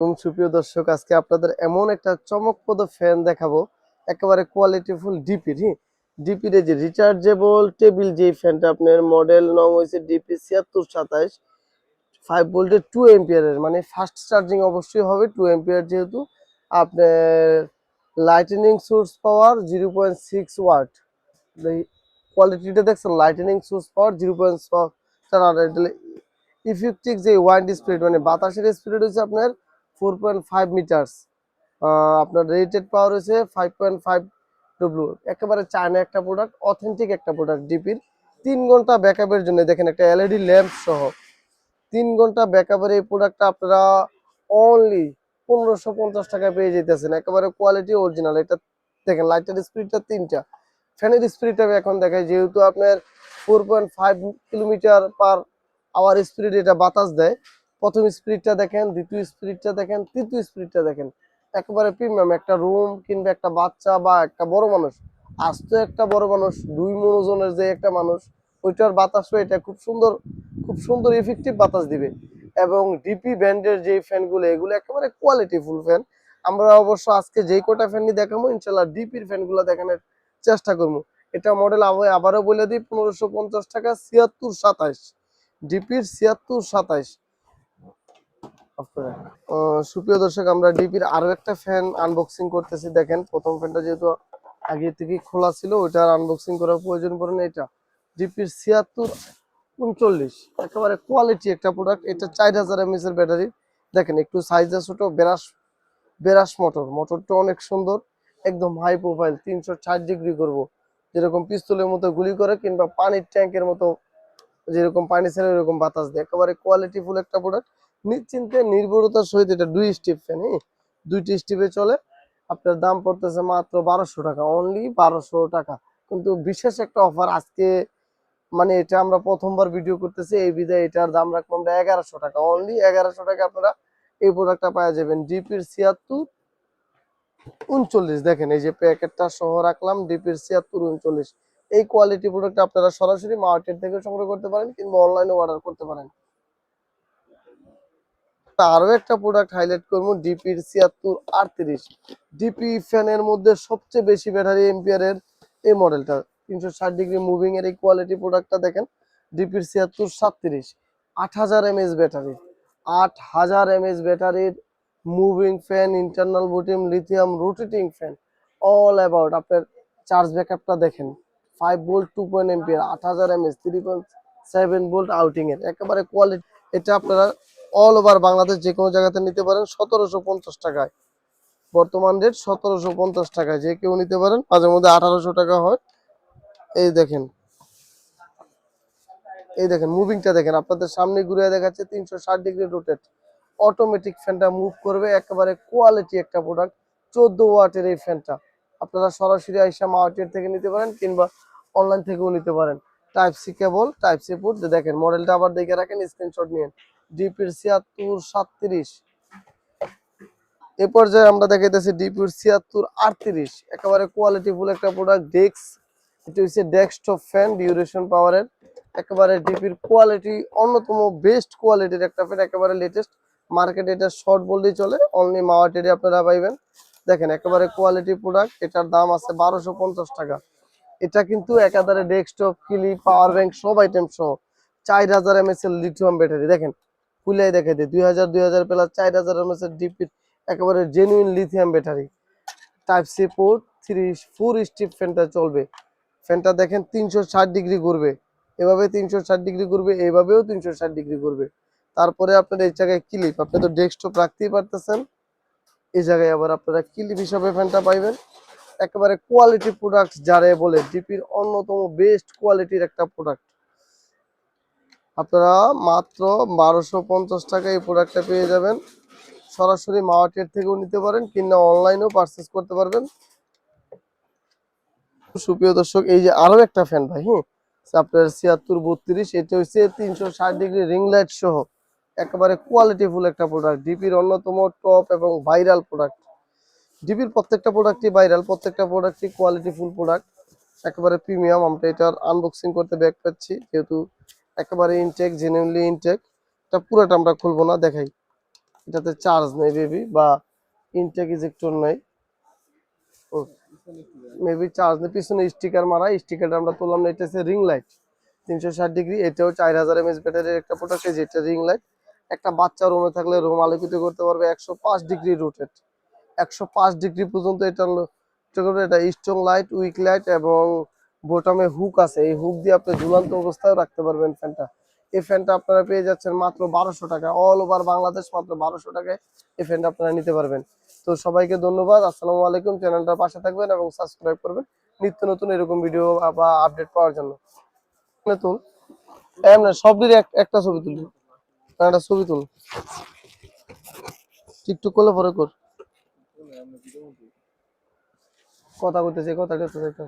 এবং সুপ্রিয় দর্শক, আজকে আপনাদের এমন একটা চমকপ্রদ ফ্যান দেখাবো। একেবারে কোয়ালিটিফুল ডিপির হ্যাঁ ডিপির যে রিচার্জেবল টেবিল যে ফ্যানটা আপনার মডেল নং হয়েছে ডিপি ছিয়াত্তর সাতাইশ ফাইভ ভোল্টের টু এম্পিয়ারের মানে ফাস্ট চার্জিং অবশ্যই হবে টু এম্পিয়ার যেহেতু। আপনার lightning source power zero point six watt কোয়ালিটিটা দেখছেন lightning source power zero point চার ইফেক্টিভ যে ওয়াইন্ড স্পিড মানে বাতাসের স্পিড হচ্ছে আপনার ফোর পয়েন্ট ফাইভ মিটার্স আপনার রেটেড পাওয়ার হচ্ছে ফাইভ পয়েন্ট ফাইভ ডব্লু একেবারে চায়না একটা প্রোডাক্ট অথেন্টিক একটা প্রোডাক্ট ডিপির তিন ঘণ্টা ব্যাকআপের জন্য দেখেন একটা এলইডি ল্যাম্প সহ। তিন ঘণ্টা ব্যাকআপের এই প্রোডাক্টটা আপনারা অনলি পনেরোশো পঞ্চাশ টাকায় পেয়ে যেতেছেন একেবারে কোয়ালিটি অরিজিনাল এটা দেখেন লাইটের স্পিডটা তিনটা। ফ্যানের স্পিডটা আমি এখন দেখাই। যেহেতু আপনার four point five kilometre per hour speed এটা বাতাস দেয় প্রথম স্পিডটা দেখেন, দ্বিতীয় স্পিডটা দেখেন, তৃতীয় স্পিডটা দেখেন। একেবারে প্রিমিয়াম একটা রুম কিংবা একটা বাচ্চা বা একটা বড় মানুষ, আস্ত একটা বড় মানুষ, দুই মনোজনের যে একটা মানুষ, ওইটার বাতাসও এটা খুব সুন্দর খুব সুন্দর ইফেক্টিভ বাতাস দিবে। এবং ডিপি ব্র্যান্ডের যে ফ্যানগুলো, এগুলো একেবারে কোয়ালিটিফুল ফ্যান আমরা অবশ্য আজকে যেই কটা ফ্যানই দেখাবো, ইনশাল্লাহ ডিপির ফ্যানগুলো দেখানোর চেষ্টা করব। এটা মডেল আবারও বলে দিই, পনেরোশো পঞ্চাশ টাকা ছিয়াত্তর সাতাইশ ডিপির ছিয়াত্তর সাতাইশ সুপ্রিয় দর্শক, আমরা ডিপির আরও একটা ফ্যান আনবক্সিং করতেছি। দেখেন, প্রথম ফ্যানটা যেহেতু আগে থেকে খোলা ছিল ওইটার আনবক্সিং করার প্রয়োজন পড়ে না এটা ডিপির ছিয়াত্তর উনচল্লিশ। একেবারে কোয়ালিটি একটা প্রোডাক্ট এটা চার হাজার এমএস এর ব্যাটারি দেখেন, একটু সাইজটা ছোট বেরাস বেরাস মোটর মোটরটা অনেক সুন্দর, একদম হাই প্রোফাইল তিনশো ষাট ডিগ্রি করব। যেরকম পিস্তলের মতো গুলি করে, কিংবা পানির ট্যাঙ্কের মতো যেরকম পানি ছেড়ে এরকম বাতাস দেয়। একেবারে কোয়ালিটিফুল একটা প্রোডাক্ট নিশ্চিন্তে নির্ভরতার সহিত এটা দুই স্টিপ ফ্যান দুইটি স্টিপে চলে। আপনার দাম পড়তেছে মাত্র বারোশো টাকা অনলি বারোশো টাকা। কিন্তু বিশেষ একটা অফার আজকে মানে এটা আমরা প্রথমবার ভিডিও করতেছি, এই বিদায় এটার দাম রাখব আমরা এগারোশো টাকা। অনলি এগারোশো টাকা আপনারা এই প্রোডাক্টটা পাওয়া যাবেন। ডিপির ছিয়াত্তর, উনচল্লিশ। দেখেন, এই যে প্যাকেটটা সহ রাখলাম ডিপির ছিয়াত্তর, উনচল্লিশ। এই কোয়ালিটি প্রোডাক্ট আপনারা সরাসরি মার্কেট থেকে সংগ্রহ করতে পারেন কিংবা অনলাইনে অর্ডার করতে পারেন। আরও একটা প্রোডাক্ট হাইলাইট করব ডিপির ছিয়াত্তর আটত্রিশ। ডিপি ফ্যানের মধ্যে সবচেয়ে বেশি ব্যাটারি এম্পিয়ারের এই মডেলটা তিনশো ষাট ডিগ্রি মুভিং এর এই কোয়ালিটি প্রোডাক্টটা দেখেন ডিপির ছিয়াত্তর সাতত্রিশ। আট হাজার এমএস ব্যাটারি আট হাজার এমএস ব্যাটারির moving fan internal বুটিম lithium rotating fan all about আপনার চার্জ ব্যাকআপটা দেখেন five volt two point ampere আট হাজার MS three point seven volt outing এর একেবারে কোয়ালিটি এটা আপনারা অল ওভার বাংলাদেশ যে কোনো জায়গাতে নিতে পারেন সতেরোশো পঞ্চাশ টাকায়। বর্তমান রেট সতেরোশো পঞ্চাশ টাকায়। যে কেউ নিতে পারেন, মাঝে মধ্যে আঠারোশো টাকা হয়। এই দেখেন। এই দেখেন মুভিংটা দেখেন। আপনাদের সামনে ঘুরে দেখাচ্ছে তিনশো ষাট ডিগ্রি রোটেট অটোমেটিক ফ্যানটা মুভ করবে, একেবারে কোয়ালিটি একটা প্রোডাক্ট চোদ্দ ওয়াটের এই ফ্যানটা আপনারা সরাসরি আইসা মার্কেট থেকে নিতে পারেন কিংবা অনলাইন থেকেও নিতে পারেন। Type C cable type C port দেখেন মডেলটা আবার দেখে রাখেন স্ক্রিনশট নিয়ে। ডিপির ছিয়াত্তর, সাতত্রিশ। এ পর্যায়ে আমরা দেখাইতেছি ডিপির ছিয়াত্তর, আটত্রিশ। একেবারে কোয়ালিটি ফুল একটা প্রোডাক্ট ডেক্স এটা হচ্ছে ডেস্কটপ ফ্যান ডিউরেশন পাওয়ারের একেবারে ডিপির কোয়ালিটি অন্যতম বেস্ট কোয়ালিটির একটা ফ্যান একেবারে লেটেস্ট মার্কেটে এটা শর্ট বললেই চলে অনলি মাওয়াটেডে আপনারা পাইবেন। দেখেন, একেবারে কোয়ালিটি প্রোডাক্ট এটার দাম আছে বারোশো পঞ্চাশ টাকা। এটা কিন্তু একাধারে ডেস্কটপ ক্লিপ পাওয়ার ব্যাংক সব আইটেম সহ। চার হাজার এমএস এর লিথিয়াম ব্যাটারি দেখেন। খুলেই দেখে দিই দুই হাজার দুই হাজার প্লাস চার হাজার এমএস এর ডিপির একেবারে genuine lithium battery type C port three four step ফ্যানটা চলবে। ফ্যানটা দেখেন তিনশো ষাট ডিগ্রি ঘুরবে। এভাবে তিনশো ষাট ডিগ্রি ঘুরবে, এইভাবেও তিনশো ষাট ডিগ্রি ঘুরবে। তারপরে আপনার এই জায়গায় ক্লিপ আপনি তো ডেস্কটপ রাখতেই পারতেছেন। এই জায়গায় আবার আপনারা ক্লিপ হিসাবে ফ্যানটা পাইবেন। একেবারে কোয়ালিটি প্রোডাক্ট যারে বলে ডিপির অন্যতম বেস্ট কোয়ালিটির একটা প্রোডাক্ট আপনারা মাত্র বারোশো পঞ্চাশ টাকা এই প্রোডাক্টটা পেয়ে যাবেন। সরাসরি মাওয়াটের থেকেও নিতে পারেন কিংবা অনলাইনেও পারচেস করতে পারবেন। সুপ্রিয় দর্শক, এই যে আরও একটা ফ্যান ভাই হ্যাঁ? আপনার ছিয়াত্তর বত্রিশ, এটা হচ্ছে তিনশো ষাট ডিগ্রি রিং লাইট সহ একেবারে কোয়ালিটিফুল একটা প্রোডাক্ট ডিপির অন্যতম টপ এবং ভাইরাল প্রোডাক্ট ডিপির প্রত্যেকটা প্রোডাক্টই ভাইরাল প্রত্যেকটা প্রোডাক্টই কোয়ালিটিফুল প্রোডাক্ট একেবারে প্রিমিয়াম আমরা এটার আনবক্সিং করতে ব্যাক পাচ্ছি, যেহেতু একেবারে ইনটেক জেনুইনলি ইনটেক এটা পুরোটা আমরা খুলবো না, দেখাই। এটাতে চার্জ নেই বেবি বা ইনটেক ইজেক্টর নাই। মেবি চার্জ নেই। পিছনে স্টিকার মারা স্টিকারটা আমরা তুললাম না, এটা হচ্ছে রিং লাইট তিনশো ষাট ডিগ্রি এটাও চার হাজার এমএস ব্যাটারির একটা প্রোডাক্ট এই যে এটা রিং লাইট একটা বাচ্চা রুমে থাকলে রুম আলোকিত করতে পারবে একশো পাঁচ ডিগ্রি রোটেট একশো পাঁচ ডিগ্রি পর্যন্ত এটা এটা স্ট্রং লাইট উইক লাইট এবং বোটামে হুক আছে। এই হুক দিয়ে আপনি ঝুলন্ত অবস্থায় রাখতে পারবেন ফ্যানটা। এই ফ্যানটা আপনারা পেয়ে যাচ্ছেন মাত্র বারোশো টাকা। অল ওভার বাংলাদেশ মাত্র বারোশো টাকায় এই ফ্যানটা আপনারা নিতে পারবেন। তো সবাইকে ধন্যবাদ। আসসালামু আলাইকুম। চ্যানেলটার পাশে থাকবেন এবং সাবস্ক্রাইব করবেন নিত্য নতুন এরকম ভিডিও বা আপডেট পাওয়ার জন্য। নতুন? এমনি সবটির এক- একটা ছবি তুলি একটা ছবি তুল টিকটক করলে পরে কর। কথা কইতেছে কথাটা তো